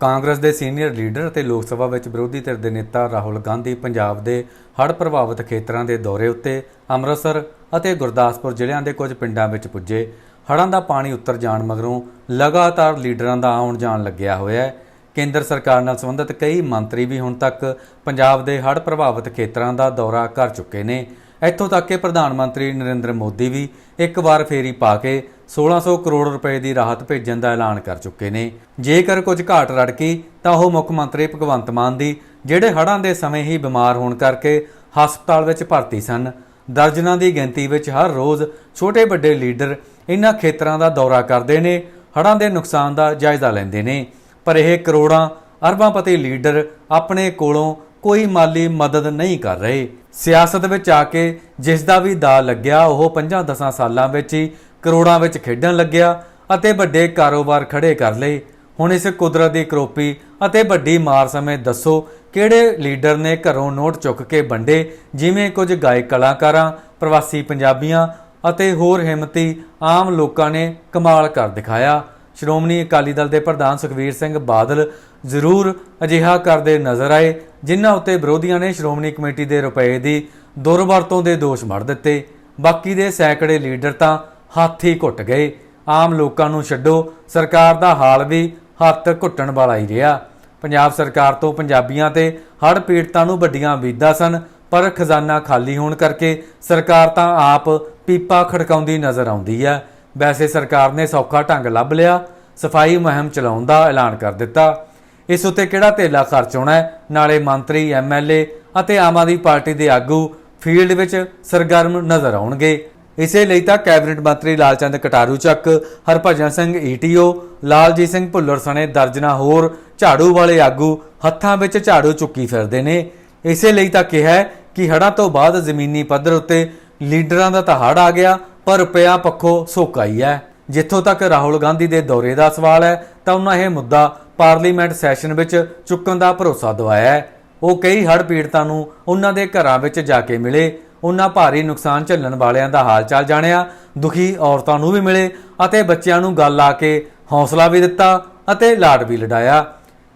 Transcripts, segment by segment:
ਕਾਂਗਰਸ ਦੇ senior leader ਅਤੇ ਲੋਕ ਸਭਾ ਵਿੱਚ ਵਿਰੋਧੀ ਧਿਰ ਦੇ ਨੇਤਾ ਰਾਹੁਲ ਗਾਂਧੀ ਪੰਜਾਬ ਦੇ ਹੜ੍ਹ ਪ੍ਰਭਾਵਿਤ ਖੇਤਰਾਂ ਦੇ ਦੌਰੇ ਉੱਤੇ ਅੰਮ੍ਰਿਤਸਰ ਅਤੇ ਗੁਰਦਾਸਪੁਰ ਜ਼ਿਲ੍ਹਿਆਂ ਦੇ ਕੁਝ ਪਿੰਡਾਂ ਵਿੱਚ ਪੁੱਜੇ। ਹੜ੍ਹਾਂ ਦਾ ਪਾਣੀ ਉੱਤਰ ਜਾਣ ਮਗਰੋਂ ਲਗਾਤਾਰ ਲੀਡਰਾਂ ਦਾ ਆਉਣ ਜਾਣ ਲੱਗਿਆ ਹੋਇਆ ਹੈ। ਕੇਂਦਰ ਸਰਕਾਰ ਨਾਲ ਸੰਬੰਧਿਤ ਕਈ ਮੰਤਰੀ ਵੀ ਹੁਣ ਤੱਕ ਪੰਜਾਬ ਦੇ ਹੜ੍ਹ ਪ੍ਰਭਾਵਿਤ ਖੇਤਰਾਂ ਦਾ ਦੌਰਾ ਕਰ ਚੁੱਕੇ ਨੇ। ਇੱਥੋਂ ਤੱਕ ਕਿ ਪ੍ਰਧਾਨ ਮੰਤਰੀ ਨਰਿੰਦਰ ਮੋਦੀ ਵੀ ਇੱਕ ਵਾਰ ਫੇਰੀ ਪਾ ਕੇ 1600 ਕਰੋੜ ਰੁਪਏ ਦੀ ਰਾਹਤ ਭੇਜਣ ਦਾ ਐਲਾਨ ਕਰ ਚੁੱਕੇ ਨੇ। ਜੇਕਰ ਕੁਝ ਘਾਟ ਰੜਕੀ, ਤਾਂ ਉਹ ਮੁੱਖ ਮੰਤਰੀ ਭਗਵੰਤ ਮਾਨ ਦੀ, ਜਿਹੜੇ ਹੜ੍ਹਾਂ ਦੇ ਸਮੇਂ ਹੀ ਬਿਮਾਰ ਹੋਣ ਕਰਕੇ ਹਸਪਤਾਲ ਵਿੱਚ ਭਰਤੀ ਸਨ। ਦਰਜਨਾਂ ਦੀ ਗਿਣਤੀ ਵਿੱਚ ਹਰ ਰੋਜ਼ ਛੋਟੇ ਵੱਡੇ ਲੀਡਰ ਇਨ੍ਹਾਂ ਖੇਤਰਾਂ ਦਾ ਦੌਰਾ ਕਰਦੇ ਨੇ, ਹੜ੍ਹਾਂ ਦੇ ਨੁਕਸਾਨ ਦਾ ਜਾਇਜ਼ਾ ਲੈਂਦੇ ਨੇ। ਪਰ ਇਹ ਕਰੋੜਾਂ ਅਰਬਾਂਪਤੀ ਲੀਡਰ ਆਪਣੇ ਕੋਲੋਂ ਕੋਈ ਮਾਲੀ ਮਦਦ ਨਹੀਂ ਕਰ ਰਹੇ। ਸਿਆਸਤ ਵਿੱਚ ਆ ਕੇ ਜਿਸ ਦਾ ਵੀ ਦਾ ਲੱਗਿਆ, ਉਹ 5-10 ਸਾਲਾਂ ਵਿੱਚ ਹੀ ਕਰੋੜਾਂ ਵਿੱਚ ਖੇਡਣ ਲੱਗਿਆ ਅਤੇ ਵੱਡੇ ਕਾਰੋਬਾਰ ਖੜੇ ਕਰ ਲਏ। ਹੁਣ ਇਸ ਕੁਦਰਤ ਦੀ ਕਰੋਪੀ ਅਤੇ ਵੱਡੀ ਮਾਰ ਸਮੇਂ ਦੱਸੋ, ਕਿਹੜੇ ਲੀਡਰ ਨੇ ਘਰੋਂ ਨੋਟ ਚੁੱਕ ਕੇ ਵੰਡੇ? ਜਿਵੇਂ ਕੁਝ ਗਾਇਕ ਕਲਾਕਾਰਾਂ, ਪ੍ਰਵਾਸੀ ਪੰਜਾਬੀਆਂ ਅਤੇ ਹੋਰ ਹਿੰਮਤੀ ਆਮ ਲੋਕਾਂ ਨੇ ਕਮਾਲ ਕਰ ਦਿਖਾਇਆ। ਸ਼੍ਰੋਮਣੀ ਅਕਾਲੀ ਦਲ ਦੇ ਪ੍ਰਧਾਨ ਸੁਖਵੀਰ ਸਿੰਘ ਬਾਦਲ ਜ਼ਰੂਰ ਅਜਿਹਾ ਕਰਦੇ ਨਜ਼ਰ ਆਏ, ਜਿਨ੍ਹਾਂ ਉੱਤੇ ਵਿਰੋਧੀਆਂ ਨੇ ਸ਼੍ਰੋਮਣੀ ਕਮੇਟੀ ਦੇ ਰੁਪਏ ਦੀ ਦੁਰਵਰਤੋਂ ਦੇ ਦੋਸ਼ ਮੜ ਦਿੱਤੇ। ਬਾਕੀ ਦੇ ਸੈਂਕੜੇ ਲੀਡਰ ਤਾਂ ਹੱਥ ਹੀ ਘੁੱਟ ਗਏ। ਆਮ ਲੋਕਾਂ ਨੂੰ ਛੱਡੋ, ਸਰਕਾਰ ਦਾ ਹਾਲ ਵੀ ਹੱਥ ਘੁੱਟਣ ਵਾਲਾ ਹੀ ਰਿਹਾ। ਪੰਜਾਬ ਸਰਕਾਰ ਤੋਂ ਪੰਜਾਬੀਆਂ ਤੇ ਹੜ੍ਹ ਪੀੜਤਾਂ ਨੂੰ ਵੱਡੀਆਂ ਉਮੀਦਾਂ ਸਨ, ਪਰ ਖਜ਼ਾਨਾ ਖਾਲੀ ਹੋਣ ਕਰਕੇ ਸਰਕਾਰ ਤਾਂ ਆਪ ਪੀਪਾ ਖੜਕਾਉਂਦੀ ਨਜ਼ਰ ਆਉਂਦੀ ਹੈ। ਵੈਸੇ ਸਰਕਾਰ ਨੇ ਸੌਖਾ ਢੰਗ ਲੱਭ ਲਿਆ, ਸਫ਼ਾਈ ਮੁਹਿੰਮ ਚਲਾਉਣ ਦਾ ਐਲਾਨ ਕਰ ਦਿੱਤਾ। ਇਸ ਉੱਤੇ ਕਿਹੜਾ ਧੇਲਾ ਖਰਚ ਹੋਣਾ ਹੈ? ਨਾਲੇ ਮੰਤਰੀ ਐਮਐਲਏ ਅਤੇ ਆਮ ਆਦਮੀ ਪਾਰਟੀ ਦੇ ਆਗੂ ਫੀਲਡ ਵਿੱਚ ਸਰਗਰਮ ਨਜ਼ਰ ਆਉਣਗੇ। ਇਸੇ ਲਈ ਤਾਂ ਕੈਬਨਿਟ ਮੰਤਰੀ ਲਾਲਚੰਦ ਕਟਾਰੂ ਚੱਕ, ਹਰਭਜਨ ਸਿੰਘ ਈਟੀਓ ਲਾਲਜੀਤ ਸਿੰਘ ਭੁੱਲਰ ਸਣੇ ਦਰਜਨਾ ਹੋਰ ਝਾੜੂ ਵਾਲੇ ਆਗੂ ਹੱਥਾਂ ਵਿੱਚ ਝਾੜੂ ਚੁੱਕੀ ਫਿਰਦੇ ਨੇ। ਇਸੇ ਲਈ ਤਾਂ ਕਿਹਾ ਕਿ ਹੜ੍ਹਾਂ ਤੋਂ ਬਾਅਦ ਜ਼ਮੀਨੀ ਪੱਧਰ ਉੱਤੇ ਲੀਡਰਾਂ ਦਾ ਤਾਂ ਹੜ੍ਹ ਆ ਗਿਆ, ਪਰ ਰੁਪਿਆ ਪੱਖੋਂ ਸੋਕਾ ਹੀ ਹੈ। ਜਿੱਥੋਂ ਤੱਕ ਰਾਹੁਲ ਗਾਂਧੀ ਦੇ ਦੌਰੇ ਦਾ ਸਵਾਲ ਹੈ, ਤਾਂ ਉਹਨਾਂ ਇਹ ਮੁੱਦਾ ਪਾਰਲੀਮੈਂਟ ਸੈਸ਼ਨ ਵਿੱਚ ਚੁੱਕਣ ਦਾ ਭਰੋਸਾ ਦਿਵਾਇਆ ਹੈ। ਉਹ ਕਈ ਹੜ੍ਹ ਪੀੜਤਾਂ ਨੂੰ ਉਹਨਾਂ ਦੇ ਘਰਾਂ ਵਿੱਚ ਜਾ ਕੇ ਮਿਲੇ। ਉਹਨਾਂ ਭਾਰੀ ਨੁਕਸਾਨ ਝੱਲਣ ਵਾਲਿਆਂ ਦਾ ਹਾਲ ਚਾਲ ਜਾਣਿਆ। ਦੁਖੀ ਔਰਤਾਂ ਨੂੰ ਵੀ ਮਿਲੇ ਅਤੇ ਬੱਚਿਆਂ ਨੂੰ ਗੱਲ ਆ ਕੇ ਹੌਸਲਾ ਵੀ ਦਿੱਤਾ ਅਤੇ ਲਾਡ ਵੀ ਲਡਾਇਆ।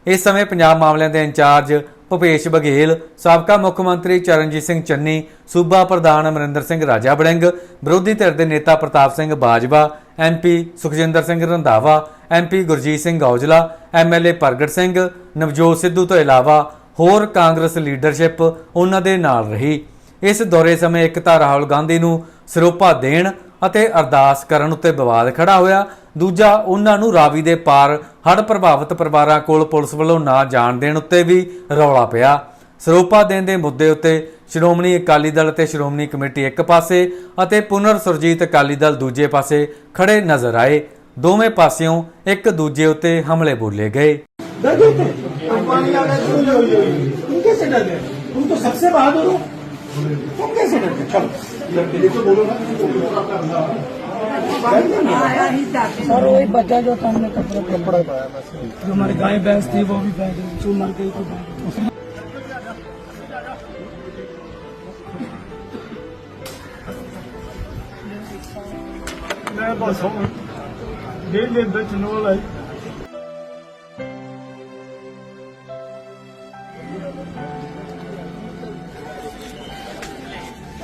ਇਸ ਸਮੇਂ ਪੰਜਾਬ ਮਾਮਲਿਆਂ ਦੇ ਇੰਚਾਰਜ ਭੁਪੇਸ਼ ਬਘੇਲ, ਸਾਬਕਾ ਮੁੱਖ ਮੰਤਰੀ ਚਰਨਜੀਤ ਸਿੰਘ ਚੰਨੀ, ਸੂਬਾ ਪ੍ਰਧਾਨ ਅਮਰਿੰਦਰ ਸਿੰਘ ਰਾਜਾ ਬੜਿੰਗ, ਵਿਰੋਧੀ ਧਿਰ ਦੇ ਨੇਤਾ Partap Singh Bajwa MP Sukhjinder Singh Randhawa MP Gurjeet Singh Aujla MLA Pargat Singh, Navjot Sidhu ਤੋਂ ਇਲਾਵਾ ਹੋਰ ਕਾਂਗਰਸ ਲੀਡਰਸ਼ਿਪ ਉਹਨਾਂ ਦੇ ਨਾਲ ਰਹੀ। ਇਸ ਦੌਰੇ ਸਮੇਂ ਇੱਕ ਤਾਂ ਰਾਹੁਲ ਗਾਂਧੀ ਨੂੰ ਸਰੋਪਾ ਦੇਣ ਅਤੇ ਅਰਦਾਸ ਕਰਨ ਉੱਤੇ ਵਿਵਾਦ ਖੜਾ ਹੋਇਆ, ਦੂਜਾ ਉਹਨਾਂ ਨੂੰ ਰਾਵੀ ਦੇ ਪਾਰ ਹੜ੍ਹ ਪ੍ਰਭਾਵਿਤ ਪਰਿਵਾਰਾਂ ਕੋਲ ਪੁਲਿਸ ਵੱਲੋਂ ਨਾ ਜਾਣ ਦੇਣ ਉੱਤੇ ਵੀ ਰੌਲਾ ਪਿਆ। ਸਰੋਪਾ ਦੇਣ ਦੇ ਮੁੱਦੇ ਉੱਤੇ ਸ਼੍ਰੋਮਣੀ ਅਕਾਲੀ ਦਲ ਅਤੇ ਸ਼੍ਰੋਮਣੀ ਕਮੇਟੀ ਇੱਕ ਪਾਸੇ ਅਤੇ ਪੁਨਰ ਸੁਰਜੀਤ ਅਕਾਲੀ ਦਲ ਦੂਜੇ ਪਾਸੇ ਖੜੇ ਨਜ਼ਰ ਆਏ। ਦੋਵੇਂ ਪਾਸਿਓਂ ਇੱਕ ਦੂਜੇ ਉੱਤੇ ਹਮਲੇ ਬੋਲੇ ਗਏ डर गए थे अब पानी आ गया तुम कैसे डर गए तुम तो सबसे बहादुर हो तुम कैसे डर गए चलो सर वही बचा जो था हमने कपड़े कपड़ा पाया जो हमारी गाय भैंस थी वो भी बह गई जो मर गई तो बह गई मैं बस हूँ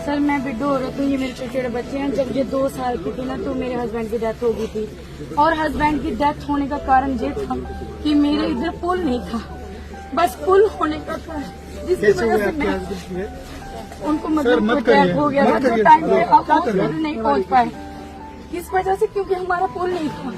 सर मैं विडो औरत हूँ ये मेरे छोटे छोटे बच्चे हैं। जब ये दो साल की थी ना तो मेरे हस्बैंड की डेथ हो गई थी। और हस्बैंड की डेथ होने का कारण ये था कि मेरे इधर पुल नहीं था। बस पुल होने का था जिसकी वजह से मैं उनको मतलब अटैक हो गया था तो टाइम पे हॉस्पिटल नहीं पहुँच पाए। इस वजह से क्योंकि हमारा पुल नहीं था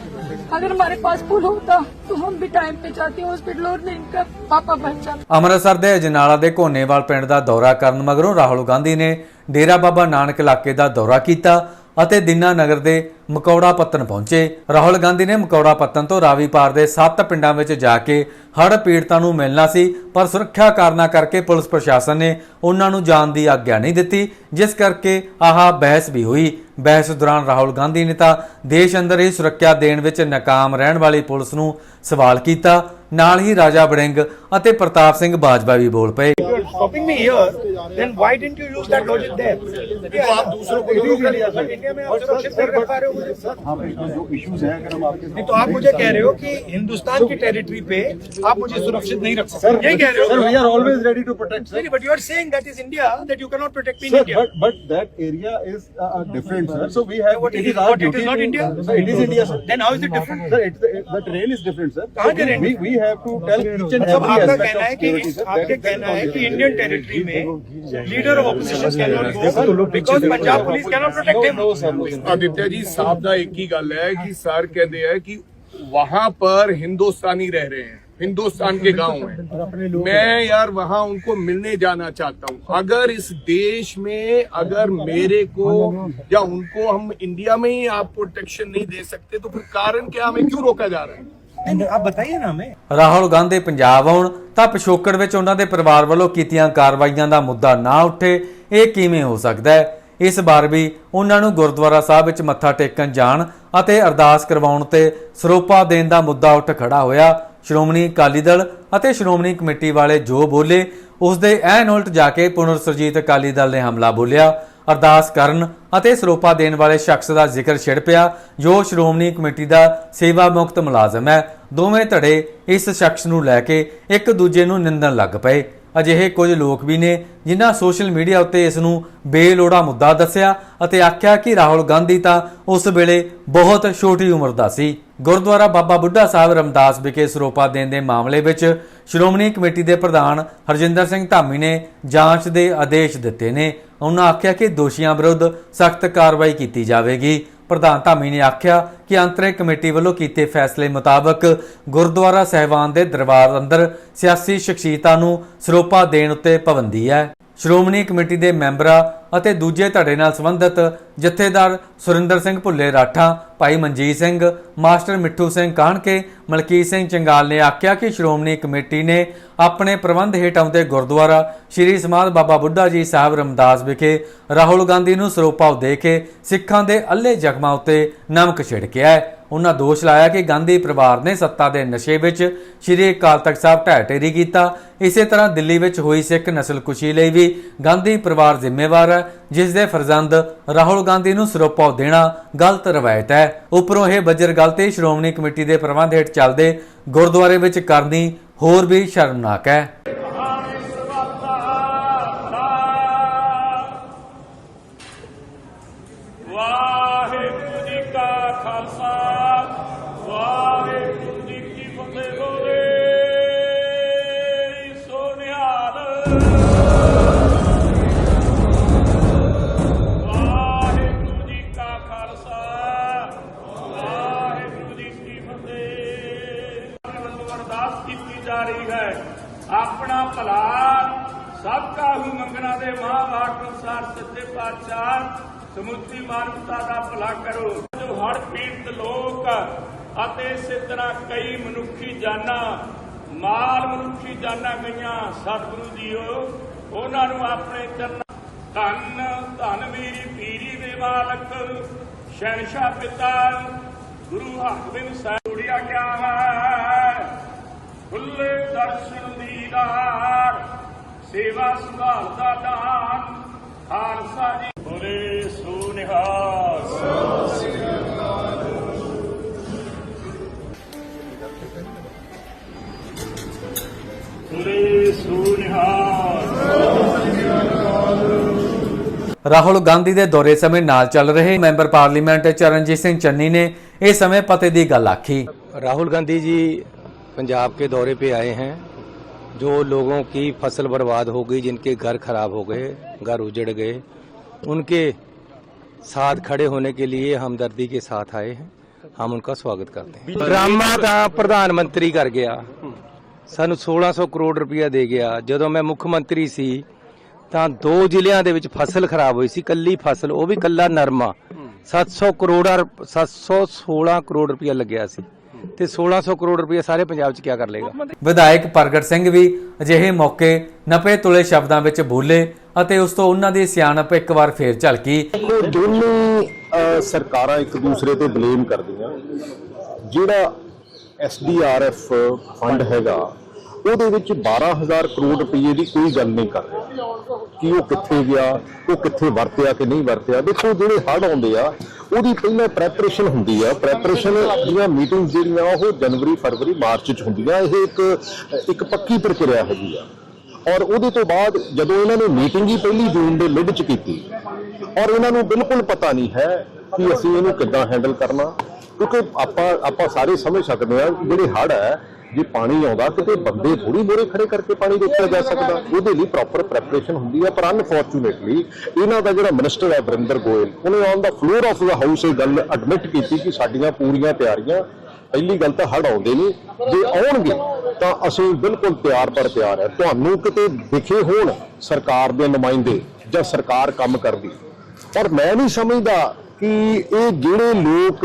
अगर हमारे पास पुल होता तो हम भी टाइम पे जाते हॉस्पिटल और नहीं इनका पापा बच जाता ਅੰਮ੍ਰਿਤਸਰ ਦੇ ਅਜਨਾਲਾ ਦੇ ਘੋਨੇਵਾਲ ਪਿੰਡ ਦਾ ਦੌਰਾ ਕਰਨ ਮਗਰੋਂ ਰਾਹੁਲ ਗਾਂਧੀ ਨੇ ਡੇਰਾ ਬਾਬਾ ਨਾਨਕ ਇਲਾਕੇ ਦਾ ਦੌਰਾ ਕੀਤਾ ਅਤੇ ਦਿਨਾ ਨਗਰ ਦੇ ਮਕੌੜਾ ਪੱਤਨ ਪਹੁੰਚੇ। ਰਾਹੁਲ ਗਾਂਧੀ ਨੇ ਮਕੌੜਾ ਪੱਤਨ ਤੋਂ ਰਾਵੀ ਪਾਰ ਦੇ 7 ਪਿੰਡਾਂ ਵਿੱਚ ਜਾ ਕੇ ਹੜ੍ਹ ਪੀੜਤਾਂ ਨੂੰ ਮਿਲਣਾ ਸੀ, ਪਰ ਸੁਰੱਖਿਆ ਕਾਰਨਾਂ ਕਰਕੇ ਪੁਲਿਸ ਪ੍ਰਸ਼ਾਸਨ ਨੇ ਉਹਨਾਂ ਨੂੰ ਜਾਣ ਦੀ ਆਗਿਆ ਨਹੀਂ ਦਿੱਤੀ, ਜਿਸ ਕਰਕੇ ਆਹ ਬਹਿਸ ਵੀ ਹੋਈ। ਬਹਿਸ ਦੌਰਾਨ ਰਾਹੁਲ ਗਾਂਧੀ ਨੇ ਤਾਂ ਦੇਸ਼ ਅੰਦਰ ਹੀ ਸੁਰੱਖਿਆ ਦੇਣ ਵਿੱਚ ਨਾਕਾਮ ਰਹਿਣ ਵਾਲੀ ਪੁਲਿਸ ਨੂੰ ਸਵਾਲ ਕੀਤਾ। ਨਾਲ ਹੀ ਰਾਜਾ ਵੜਿੰਗ ਅਤੇ ਪ੍ਰਤਾਪ ਸਿੰਘ ਬਾਜਵਾ ਵੀ ਬੋਲ ਪਏ। If you're stopping then why didn't you use that logic there? तो आप दूसरों को रोक लिया सर इंडिया में आप सुरक्षित नहीं रख पा रहे हो हाँ पे जो इश्यूज है अगर हम आपके नहीं तो आप मुझे कह रहे हो कि हिंदुस्तान की टेरिटरी पे आप मुझे सुरक्षित नहीं रख सकते यही कह रहे हो sir we are always ready to protect sir but you are saying that is India that you can not protect me in Sir, India but but that area is uh, uh, different, sir. So we have. What it is is our what, it is duty not to- India? Sir, it is India, sir. Then how is it different? Sir, it's the, the terrain is different, sir. कहाँ So we- terrain We we have to tell each and मतलब every आपका aspect कहना of है कि security, sir. आपका That is- कहना है कि इंडियन टेरिटरी में leader of opposition cannot go because Punjab police cannot protect him. Aditya ji साहब का एक ही गल है कि सर कहते हैं कि वहां पर हिंदुस्तानी रह रहे हैं हिंदुस्तान के गांव हैं मैं यार वहां उनको मिलने जाना चाहता हूं अगर इस देश में अगर मेरे को या उनको हम इंडिया में ही आप प्रोटेक्शन नहीं दे सकते तो फिर कारण क्या हमें क्यों रोका जा रहा है आप बताइए ना हमें राहुल गांधी पंजाब आउण ਤਾਂ ਪਿਛੋਕੜ ਵਿੱਚ ਉਹਨਾਂ ਦੇ ਪਰਿਵਾਰ ਵੱਲੋਂ ਕੀਤੀਆਂ ਕਾਰਵਾਈਆਂ ਦਾ ਮੁੱਦਾ ਨਾ ਉੱਠੇ, ਇਹ ਕਿਵੇਂ ਹੋ ਸਕਦਾ ਹੈ? ਇਸ ਵਾਰ ਵੀ ਉਹਨਾਂ ਨੂੰ ਗੁਰਦੁਆਰਾ ਸਾਹਿਬ ਵਿੱਚ ਮੱਥਾ ਟੇਕਣ ਜਾਣ ਅਤੇ ਅਰਦਾਸ ਕਰਵਾਉਣ ਤੇ ਸਰੋਪਾ ਦੇਣ ਦਾ ਮੁੱਦਾ ਉੱਠ ਖੜਾ ਹੋਇਆ। ਸ਼੍ਰੋਮਣੀ ਅਕਾਲੀ ਦਲ ਅਤੇ ਸ਼੍ਰੋਮਣੀ ਕਮੇਟੀ ਵਾਲੇ ਜੋ ਬੋਲੇ ਉਸ ਦੇ ਐਨ ਉਲਟ ਜਾ ਕੇ ਪੁਨਰ ਸੁਰਜੀਤ ਅਕਾਲੀ ਦਲ ਨੇ ਹਮਲਾ ਬੋਲਿਆ। ਅਰਦਾਸ ਕਰਨ ਅਤੇ ਸਰੋਪਾ ਦੇਣ ਵਾਲੇ ਸ਼ਖਸ ਦਾ ਜ਼ਿਕਰ ਛਿੜ ਪਿਆ। ਜੋ ਸ਼੍ਰੋਮਣੀ ਕਮੇਟੀ ਦਾ ਸੇਵਾ ਮੁਕਤ ਮੁਲਾਜ਼ਮ ਹੈ ਦੋਵੇਂ ਧੜੇ ਇਸ ਸ਼ਖਸ ਨੂੰ ਲੈ ਕੇ ਇੱਕ ਦੂਜੇ ਨੂੰ ਨਿੰਦਣ ਲੱਗ ਪਏ। ਅਜਿਹੇ ਕੁਝ ਲੋਕ ਵੀ ਨੇ ਜਿਨ੍ਹਾਂ ਸੋਸ਼ਲ ਮੀਡੀਆ ਉੱਤੇ ਇਸ ਨੂੰ ਬੇਲੋੜਾ ਮੁੱਦਾ ਦੱਸਿਆ ਅਤੇ ਆਖਿਆ ਕਿ ਰਾਹੁਲ ਗਾਂਧੀ ਤਾਂ ਉਸ ਵੇਲੇ ਬਹੁਤ ਛੋਟੀ ਉਮਰ ਦਾ ਸੀ। ਗੁਰਦੁਆਰਾ ਬਾਬਾ ਬੁੱਢਾ ਸਾਹਿਬ ਰਮਦਾਸ ਵਿਖੇ ਸਰੋਪਾ ਦੇਣ ਦੇ ਮਾਮਲੇ ਵਿੱਚ ਸ਼੍ਰੋਮਣੀ ਕਮੇਟੀ ਦੇ ਪ੍ਰਧਾਨ ਹਰਜਿੰਦਰ ਸਿੰਘ ਧਾਮੀ ਨੇ ਜਾਂਚ ਦੇ ਆਦੇਸ਼ ਦਿੱਤੇ ਨੇ। ਉਹਨਾਂ ਆਖਿਆ ਕਿ ਦੋਸ਼ੀਆਂ ਵਿਰੁੱਧ ਸਖਤ ਕਾਰਵਾਈ ਕੀਤੀ ਜਾਵੇਗੀ। ਪ੍ਰਧਾਨ ਧਾਮੀ ਨੇ ਆਖਿਆ ਕਿ ਅੰਤਰਿਕ ਕਮੇਟੀ ਵੱਲੋਂ ਕੀਤੇ ਫੈਸਲੇ ਮੁਤਾਬਕ ਗੁਰਦੁਆਰਾ ਸਹਿਬਾਨ ਦੇ ਦਰਬਾਰ ਅੰਦਰ ਸਿਆਸੀ ਸ਼ਖਸੀਅਤਾਂ ਨੂੰ ਸਰੋਪਾ ਦੇਣ ਉੱਤੇ ਪਾਬੰਦੀ ਹੈ। ਸ਼੍ਰੋਮਣੀ ਕਮੇਟੀ ਦੇ ਮੈਂਬਰਾਂ ਅਤੇ ਦੂਜੇ ਧੜੇ ਨਾਲ ਸੰਬੰਧਿਤ ਜਥੇਦਾਰ ਸੁਰਿੰਦਰ ਸਿੰਘ ਭੁੱਲੇ ਰਾਠਾ, ਭਾਈ ਮਨਜੀਤ ਸਿੰਘ, ਮਾਸਟਰ ਮਿੱਠੂ ਸਿੰਘ ਕਾਹਣਕੇ ਮਲਕੀਤ ਸਿੰਘ ਚੰਗਾਲ ਨੇ ਆਖਿਆ ਕਿ ਸ਼੍ਰੋਮਣੀ ਕਮੇਟੀ ਨੇ ਆਪਣੇ ਪ੍ਰਬੰਧ ਹੇਠ ਆਉਂਦੇ ਗੁਰਦੁਆਰਾ ਸ਼੍ਰੀ ਸਮਾਧ ਬਾਬਾ ਬੁੱਢਾ ਜੀ ਸਾਹਿਬ ਰਮਦਾਸ ਵਿਖੇ ਰਾਹੁਲ ਗਾਂਧੀ ਨੂੰ ਸਰੋਪਾ ਦੇ ਕੇ ਸਿੱਖਾਂ ਦੇ ਅੱਲੇ ਜ਼ਖਮਾਂ ਉੱਤੇ ਨਮਕ ਛਿੜਕਿਆ ਹੈ। ਉਹਨਾਂ ਦੋਸ਼ ਲਾਇਆ ਕਿ ਗਾਂਧੀ ਪਰਿਵਾਰ ਨੇ ਸੱਤਾ ਦੇ ਨਸ਼ੇ ਵਿੱਚ ਸ਼੍ਰੀ ਅਕਾਲ ਤਖਤ ਸਾਹਿਬ ਢਹਿ ਢੇਰੀ ਕੀਤਾ। ਇਸੇ ਤਰ੍ਹਾਂ ਦਿੱਲੀ ਵਿੱਚ ਹੋਈ ਸਿੱਖ ਨਸਲਕੁਸ਼ੀ ਲਈ ਵੀ ਗਾਂਧੀ ਪਰਿਵਾਰ ਜ਼ਿੰਮੇਵਾਰ ਹੈ, ਜਿਸ ਦੇ ਫਰਜ਼ੰਦ ਰਾਹੁਲ ਗਾਂਧੀ ਨੂੰ ਸਰੋਪਾ ਦੇਣਾ ਗਲਤ ਰਵਾਇਤ ਹੈ। ਉਪਰੋਂ ਇਹ ਬੱਜਰ ਗਲਤੀ ਸ਼੍ਰੋਮਣੀ ਕਮੇਟੀ ਦੇ ਪ੍ਰਬੰਧ ਹੇਠ ਚੱਲਦੇ ਗੁਰਦੁਆਰੇ ਵਿੱਚ ਕਰਨੀ ਹੋਰ ਵੀ ਸ਼ਰਮਨਾਕ ਹੈ। ਵਾਹਿਗੁਰੂ ਜੀ ਕਾ ਖਾਲਸਾ। ਆਪਣਾ ਭਲਾ ਸਭ ਕਾਹੂ ਮੰਗਣਾ ਦੇ ਮਹਾਂਵਾਕ ਅਨੁਸਾਰ ਸੱਚੇ ਪਾਤਸ਼ਾਹ, ਸਮੁੱਚੀ ਮਾਨਵਤਾ ਦਾ ਭਲਾ ਕਰੋ। ਜੋ ਹੜ ਪੀੜਤ ਲੋਕ ਅਤੇ ਇਸੇ ਤਰ੍ਹਾਂ ਕਈ ਮਨੁੱਖੀ ਜਾਨਾਂ, ਮਾਲ ਮਨੁੱਖੀ ਜਾਨਾਂ ਗਈਆਂ ਸਤਿਗੁਰੂ ਜੀਓ, ਉਹਨਾਂ ਨੂੰ ਆਪਣੇ ਚਰਨ ਧੰਨ ਧੰਨ ਮੇਰੀ ਪੀਰੀ ਦੇ ਮਾਲਕ ਸ਼ਹਿਨशाह ਪਿਤਾ ਗੁਰੂ ਹਰਗੋਬਿੰਦ ਸਾਹਿਬ ਜੁੜਿਆ ਗਿਆ ਹੈ ਖੁੱਲੇ ਦਰਸ਼ਨ ਦੀਦਾਰ ਸੇਵਾ ਸੰਭਾਲ ਦਾ ਦਾਨ, ਖਾਲਸਾ ਜੀ ਬੋਲੇ, ਸੋ ਰਾਹੁਲ ਗਾਂਧੀ ਦੇ ਦੌਰੇ ਸਮੇਂ ਨਾਲ ਚੱਲ ਰਹੇ ਮੈਂਬਰ ਪਾਰਲੀਮੈਂਟ ਚਰਨਜੀਤ ਸਿੰਘ ਚੰਨੀ ਨੇ ਇਸ ਸਮੇਂ ਪਤੇ ਦੀ ਗੱਲ ਆਖੀ राहुल गांधी जी पंजाब के दौरे पे आए हैं जो लोगों की फसल बर्बाद हो गई जिनके घर खराब हो गए घर उजड़ गए उनके साथ खड़े होने के लिए हमदर्दी के साथ आए हैं हम उनका स्वागत करते हैं ड्रामा ਤਾਂ ਪ੍ਰਧਾਨ ਮੰਤਰੀ ਕਰ ਗਿਆ ਸਾਨੂੰ 1600 ਕਰੋੜ ਰੁਪਇਆ ਦੇ ਗਿਆ ਜਦੋਂ ਮੈਂ ਮੁੱਖ ਮੰਤਰੀ ਸੀ ਤਾਂ ਦੋ ਜ਼ਿਲ੍ਹਿਆਂ ਦੇ ਵਿੱਚ ਫਸਲ ਖਰਾਬ ਹੋਈ ਸੀ ਕੱਲੀ ਫਸਲ ਉਹ ਵੀ ਕੱਲਾ ਨਰਮਾ। 700 ਕਰੋੜ 716 ਕਰੋੜ ਰੁਪਇਆ ਲੱਗਿਆ ਸੀ। ਤੇ 1600 ਕਰੋੜ ਰੁਪਇਆ ਸਾਰੇ ਪੰਜਾਬ 'ਚ ਕੀ ਕਰ ਲੇਗਾ ਵਿਧਾਇਕ ਪ੍ਰਗਟ ਸਿੰਘ ਵੀ ਅਜਿਹੇ ਮੌਕੇ ਨਪੇ ਤੁਲੇ ਸ਼ਬਦਾਂ ਵਿੱਚ ਬੋਲੇ ਅਤੇ ਉਸ ਤੋਂ ਉਹਨਾਂ ਦੀ ਸਿਆਣਪ ਇੱਕ ਵਾਰ ਫੇਰ ਝਲਕੀ। ਦੋਨੇ ਸਰਕਾਰਾਂ ਇੱਕ ਦੂਸਰੇ ਤੇ ਬਲੇਮ ਕਰਦੀਆਂ। ਜਿਹੜਾ ਐਸਡੀਆਰਐਫ ਫੰਡ ਹੈਗਾ ਉਹਦੇ ਵਿੱਚ 12000 ਕਰੋੜ ਰੁਪਏ ਦੀ ਕੋਈ ਗੱਲ ਨਹੀਂ ਕਰ ਰਿਹਾ। ਕਿ ਉਹ ਕਿੱਥੇ ਗਿਆ, ਉਹ ਕਿੱਥੇ ਵਰਤਿਆ ਕਿ ਨਹੀਂ ਵਰਤਿਆ। ਦੇਖੋ, ਜਿਹੜੇ ਹੜ੍ਹ ਆਉਂਦੇ ਆ, ਉਹਦੀ ਪਹਿਲਾਂ ਪ੍ਰੈਪਰੇਸ਼ਨ ਹੁੰਦੀ ਆ। ਪ੍ਰੈਪਰੇਸ਼ਨ ਦੀਆਂ ਮੀਟਿੰਗਸ ਜਿਹੜੀਆਂ, ਉਹ ਜਨਵਰੀ, ਫਰਵਰੀ, ਮਾਰਚ ਚ ਹੁੰਦੀਆਂ। ਇਹ ਇੱਕ ਇੱਕ ਪੱਕੀ ਪ੍ਰਕਿਰਿਆ ਹੈਗੀ ਆ। ਔਰ ਉਹਦੇ ਤੋਂ ਬਾਅਦ ਜਦੋਂ ਇਹਨਾਂ ਨੇ ਮੀਟਿੰਗ ਹੀ ਪਹਿਲੀ ਜੂਨ ਦੇ ਮਿਡ ਚ ਕੀਤੀ, ਔਰ ਇਹਨਾਂ ਨੂੰ ਬਿਲਕੁਲ ਪਤਾ ਨਹੀਂ ਹੈ ਕਿ ਅਸੀਂ ਇਹਨੂੰ ਕਿੱਦਾਂ ਹੈਂਡਲ ਕਰਨਾ। ਕਿਉਂਕਿ ਆਪਾਂ ਆਪਾਂ ਸਾਰੇ ਸਮਝ ਸਕਦੇ ਹਾਂ ਜਿਹੜੇ ਹੜ੍ਹ ਹੈ ਜੇ ਪਾਣੀ ਆਉਂਦਾ ਕਿਤੇ ਬੰਦੇ ਥੋੜੀ ਮੋਰੇ ਖੜੇ ਕਰਕੇ ਪਾਣੀ ਰੋਕਿਆ ਜਾ ਸਕਦਾ। ਉਹਦੇ ਲਈ ਪ੍ਰੋਪਰ ਪ੍ਰੈਪਰੇਸ਼ਨ ਹੁੰਦੀ ਹੈ ਪਰ ਅਨਫੋਰਚੂਨੇਟਲੀ ਇਹਨਾਂ ਦਾ ਜਿਹੜਾ ਮਿਨਿਸਟਰ ਹੈ ਵਰਿੰਦਰ ਗੋਇਲ ਉਹਨੇ on the floor of the house ਇਹ ਗੱਲ ਐਡਮਿਟ ਕੀਤੀ ਕਿ ਸਾਡੀਆਂ ਪੂਰੀਆਂ ਤਿਆਰੀਆਂ ਪਹਿਲੀ ਗੱਲ ਤਾਂ ਹੜ ਆਉਂਦੇ ਨਹੀਂ ਜੇ ਆਉਣਗੇ ਤਾਂ ਅਸੀਂ ਬਿਲਕੁਲ ਤਿਆਰ ਪਰ ਤਿਆਰ ਹੈ। ਤੁਹਾਨੂੰ ਕਿਤੇ ਦਿਖੇ ਹੋਣ ਸਰਕਾਰ ਦੇ ਨੁਮਾਇੰਦੇ ਜਾਂ ਸਰਕਾਰ ਕੰਮ ਕਰਦੀ। ਪਰ ਮੈਂ ਨਹੀਂ ਸਮਝਦਾ ਕਿ ਇਹ ਜਿਹੜੇ ਲੋਕ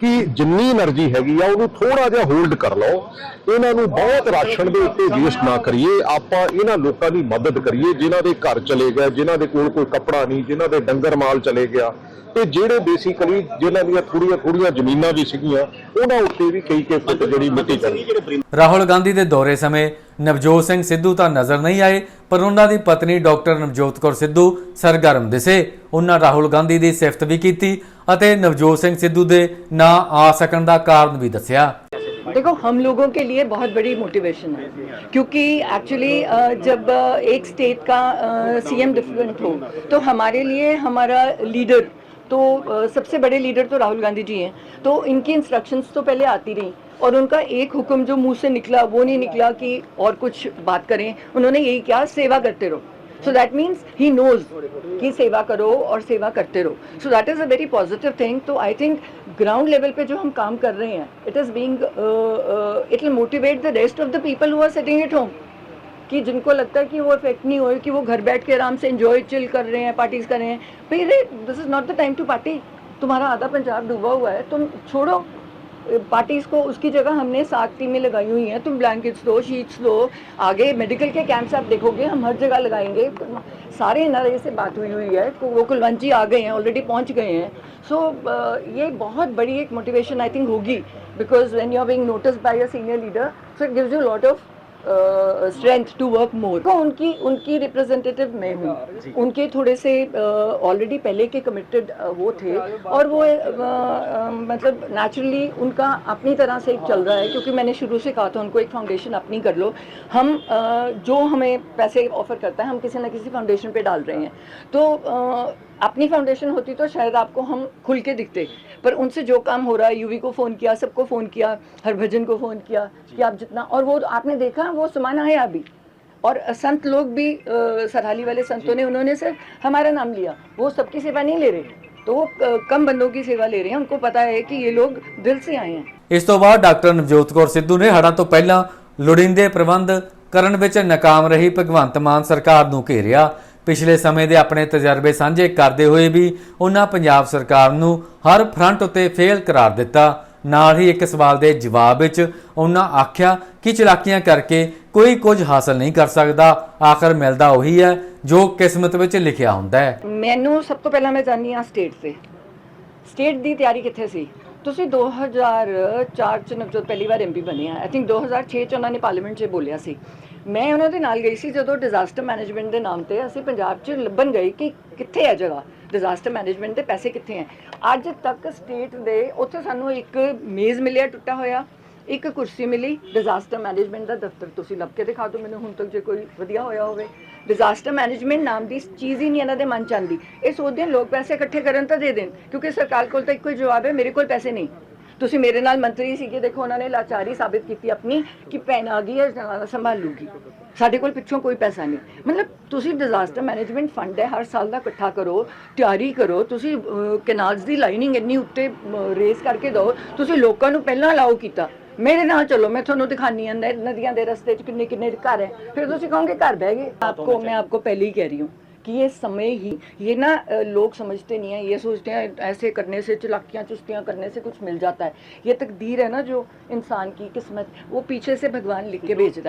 ਕਿ ਜਿੰਨੀ એનર્ਜੀ ਹੈਗੀ ਆ, ਉਹਨੂੰ ਥੋੜਾ ਜਿਹਾ ਹੋਲਡ ਕਰ ਲਓ। ਇਹਨਾਂ ਨੂੰ ਬਹੁਤ ਰਾਸ਼ਨ ਦੇ ਉੱਤੇ ਵੇਸਟ ਨਾ ਕਰੀਏ। ਆਪਾਂ ਇਹਨਾਂ ਲੋਕਾਂ ਦੀ ਮਦਦ ਕਰੀਏ, ਜਿਨ੍ਹਾਂ ਦੇ ਘਰ ਚਲੇ ਗਏ, ਜਿਨ੍ਹਾਂ ਦੇ ਕੋਲ ਕੋਈ ਕੱਪੜਾ ਨਹੀਂ, ਜਿਨ੍ਹਾਂ ਦੇ ਡੰਗਰ ਮਾਲ ਚਲੇ ਗਿਆ। ਤੇ ਜਿਹੜੇ ਬੇਸਿਕਲੀ ਜਿਨ੍ਹਾਂ ਦੀਆਂ ਥੋੜੀਆਂ ਥੋੜੀਆਂ ਜ਼ਮੀਨਾਂ ਵੀ ਸੀਗੀਆਂ, ਉਹਨਾਂ ਉੱਤੇ ਵੀ ਕਈ ਕਈ ਫੁੱਟ ਜਿਹੜੀ ਮਿੱਟੀ ਚੜੀ ਰਾਹੁਲ ਗਾਂਧੀ ਦੇ ਦੌਰੇ ਸਮੇਂ ਨਵਜੋਤ ਸਿੰਘ ਸਿੱਧੂ ਤਾਂ ਨਜ਼ਰ ਨਹੀਂ ਆਏ ਪਰ ਉਹਨਾਂ ਦੀ ਪਤਨੀ ਡਾਕਟਰ ਨਵਜੋਤ ਕੌਰ ਸਿੱਧੂ ਸਰਗਰਮ ਦਿਸੇ ਉਹਨਾਂ ਰਾਹੁਲ ਗਾਂਧੀ ਦੀ ਸਿਫਤ ਵੀ ਕੀਤੀ ਅਤੇ ਨਵਜੋਤ ਸਿੰਘ ਸਿੱਧੂ ਦੇ ਨਾ ਆ ਸਕਣ ਦਾ ਕਾਰਨ ਵੀ ਦੱਸਿਆ देखो हम लोगों के लिए बहुत बड़ी मोटिवेशन है क्योंकि एक्चुअली जब अ, एक स्टेट का सीएम डिफरेंट हो तो हमारे लिए हमारा लीडर तो अ, सबसे बड़े लीडर तो राहुल गांधी जी हैं तो इनकी इंस्ट्रक्शंस तो पहले आती रही और उनका एक हुक्म जो मुँह से निकला, वो नहीं निकला कि और कुछ बात करें। उन्होंने यही किया, सेवा करते रहो। So that means he knows कि सेवा करो और सेवा करते रहो। So that is a very positive thing तो आई थिंक ग्राउंड लेवल पे जो हम काम कर रहे हैं it is being it will motivate the rest of the people who are sitting at home कि जिनको लगता है कि वो इफ़ेक्ट नहीं हो कि वो घर बैठ के आराम से एंजॉय चिल कर रहे हैं पार्टीज़ कर रहे हैं। भाई this is not the time to party तुम्हारा आधा पंजाब डूबा हुआ है, तुम छोड़ो। पार्टीज़ को उसकी जगह हमने सात टीमें लगाई हुई हैं। तुम ब्लैंकेट्स दो शीट्स दो, आगे मेडिकल के कैंप्स आप देखोगे, हम हर जगह लगाएँगे। सारे एनआरआई से बात हुई हुई है वो कुलवंत जी आ गए हैं ऑलरेडी पहुँच गए हैं। सो ये बहुत बड़ी एक मोटिवेशन आई थिंक होगी because when you are being notice by a senior leader so it gives you lot of strength to work more तो उनकी उनकी रिप्रेजेंटेटिव मैं हूँ। उनके थोड़े से ऑलरेडी uh, पहले के कमिटेड uh, वो थे। और वो uh, uh, मतलब नेचुरली उनका अपनी तरह से एक चल रहा है क्योंकि मैंने शुरू से कहा था उनको एक फाउंडेशन अपनी कर लो। हम uh, जो हमें पैसे ऑफ़र करता है हम किसी ना किसी फाउंडेशन पे डाल रहे हैं। तो uh, अपनी फाउंडेशन होती तो शायद आपको हम खुल के दिखते पर उनसे जो काम हो रहा है यूवी को फ़ोन किया सबको फ़ोन किया हरभजन को फ़ोन किया कि आप जितना और वो आपने देखा वो समाना है अभी और संत लोग भी अ, सरहाली वाले संतों ने उन्होंने सिर्फ हमारा नाम लिया वो सबकी सेवा नहीं ले रहे तो वो अ, कम बंदों की सेवा ले रहे हैं उनको पता है कि ये लोग दिल से आए हैं ਇਸ ਤੋਂ ਬਾਅਦ ਡਾਕਟਰ ਨਵਜੋਤ ਕੌਰ ਸਿੱਧੂ ਨੇ ਹੜ੍ਹਾਂ ਤੋਂ ਪਹਿਲਾਂ ਲੋੜੀਂਦੇ ਪ੍ਰਬੰਧ ਕਰਨ ਵਿੱਚ ਨਾਕਾਮ ਰਹੀ ਭਗਵੰਤ ਮਾਨ ਸਰਕਾਰ ਨੂੰ ਘੇਰਿਆ ਪਿਛਲੇ ਸਮੇਂ ਦੇ ਆਪਣੇ ਤਜਰਬੇ ਸਾਂਝੇ ਕਰਦੇ ਹੋਏ ਵੀ ਉਹਨਾਂ ਪੰਜਾਬ ਸਰਕਾਰ ਨੂੰ ਹਰ ਫਰੰਟ ਉੱਤੇ ਫੇਲ ਕਰਾਰ ਦਿੱਤਾ। ਨਾਲ ਹੀ ਇੱਕ ਸਵਾਲ ਦੇ ਜਵਾਬ ਵਿੱਚ ਉਹਨਾਂ ਆਖਿਆ ਕਿ ਚਲਾਕੀਆਂ ਕਰਕੇ ਕੋਈ ਕੁਝ ਹਾਸਲ ਨਹੀਂ ਕਰ ਸਕਦਾ। ਆਖਰ ਮਿਲਦਾ ਉਹੀ ਹੈ ਜੋ ਕਿਸਮਤ ਵਿੱਚ ਲਿਖਿਆ ਹੁੰਦਾ ਹੈ। ਮੈਨੂੰ ਸਭ ਤੋਂ ਪਹਿਲਾਂ ਮੈਂ ਜਾਣੀ ਆ ਸਟੇਟ ਤੇ। ਸਟੇਟ ਦੀ ਤਿਆਰੀ ਕਿੱਥੇ ਸੀ? ਤੁਸੀਂ 2004 ਚ ਨਵਜੋਤ ਪਹਿਲੀ ਵਾਰ ਐਮਪੀ ਬਣੇ ਆ। ਆਈ ਥਿੰਕ 2006 ਚ ਉਹਨਾਂ ਨੇ ਪਾਰਲੀਮੈਂਟ 'ਚ ਬੋਲਿਆ ਸੀ। ਮੈਂ ਉਹਨਾਂ ਦੇ ਨਾਲ ਗਈ ਸੀ ਜਦੋਂ ਡਿਜ਼ਾਸਟਰ ਮੈਨੇਜਮੈਂਟ ਦੇ ਨਾਮ ਤੇ ਅਸੀਂ ਪੰਜਾਬ 'ਚ ਲੱਭਣ ਗਏ ਕਿ ਕਿੱਥੇ ਹੈ ਜਗ੍ਹਾ? ਡਿਜ਼ਾਸਟਰ ਮੈਨੇਜਮੈਂਟ ਦੇ ਪੈਸੇ ਕਿੱਥੇ ਹੈ ਅੱਜ ਤੱਕ ਸਟੇਟ ਦੇ ਉੱਥੇ ਸਾਨੂੰ ਇੱਕ ਮੇਜ਼ ਮਿਲਿਆ, ਟੁੱਟਾ ਹੋਇਆ। ਇੱਕ ਕੁਰਸੀ ਮਿਲੀ। ਡਿਜ਼ਾਸਟਰ ਮੈਨੇਜਮੈਂਟ ਦਾ ਦਫ਼ਤਰ ਤੁਸੀਂ ਲੱਭ ਕੇ ਦਿਖਾ ਦਿਓ ਮੈਨੂੰ, ਹੁਣ ਤੱਕ ਜੇ ਕੋਈ ਵਧੀਆ ਹੋਇਆ ਹੋਵੇ। ਡਿਜ਼ਾਸਟਰ ਮੈਨੇਜਮੈਂਟ ਨਾਮ ਦੀ ਚੀਜ਼ ਹੀ ਨਹੀਂ ਇਹਨਾਂ ਦੇ ਮਨ ਚ ਆਉਂਦੀ। ਇਹ ਸੋਚਦੇ ਲੋਕ ਪੈਸੇ ਇਕੱਠੇ ਕਰਨ ਤਾਂ ਦੇ ਦੇਣ, ਕਿਉਂਕਿ ਸਰਕਾਰ ਕੋਲ ਤਾਂ ਇੱਕੋ ਹੀ ਜਵਾਬ ਹੈ, ਮੇਰੇ ਕੋਲ ਪੈਸੇ ਨਹੀਂ। ਤੁਸੀਂ ਮੇਰੇ ਨਾਲ ਮੰਤਰੀ ਸੀਗੇ ਦੇਖੋ ਉਹਨਾਂ ਨੇ ਲਾਚਾਰੀ ਸਾਬਿਤ ਕੀਤੀ ਆਪਣੀ ਕਿ ਭੈਣ ਆ ਗਈ ਹੈ ਸੰਭਾਲੂਗੀ। ਸਾਡੇ ਕੋਲ ਪਿੱਛੋਂ ਕੋਈ ਪੈਸਾ ਨਹੀਂ। ਮਤਲਬ ਤੁਸੀਂ ਡਿਜ਼ਾਸਟਰ ਮੈਨੇਜਮੈਂਟ ਫੰਡ ਹੈ ਹਰ ਸਾਲ ਦਾ ਇਕੱਠਾ ਕਰੋ ਤਿਆਰੀ ਕਰੋ ਤੁਸੀਂ ਕੈਨਾਲਸ ਦੀ ਲਾਈਨਿੰਗ ਇੰਨੀ ਉੱਤੇ ਰੇਸ ਕਰਕੇ ਦਿਓ ਤੁਸੀਂ ਲੋਕਾਂ ਨੂੰ ਪਹਿਲਾਂ ਅਲਾਉ ਕੀਤਾ। ਮੇਰੇ ਨਾਲ ਚਲੋ ਮੈਂ ਤੁਹਾਨੂੰ ਦਿਖਾਨੀ ਆ ਨਦੀਆਂ ਦੇ ਰਸਤੇ 'ਚ ਕਿੰਨੇ ਕਿੰਨੇ ਘਰ ਹੈ। ਫਿਰ ਤੁਸੀਂ ਕਹੋਗੇ ਘਰ ਬਹਿ ਗਏ। ਆਪਕੋ ਮੈਂ ਆਪਕੋ ਪਹਿਲੇ ਹੀ ਕਹਿ ਰਹੀ ਹਾਂ। कि ये समय ही ये ना लोग समझते नहीं हैं ये सोचते हैं ऐसे करने से चलाकियाँ चुस्तियाँ करने से कुछ मिल जाता है। ये तकदीर है ना जो इंसान की किस्मत वो पीछे से भगवान लिख के भेजता है।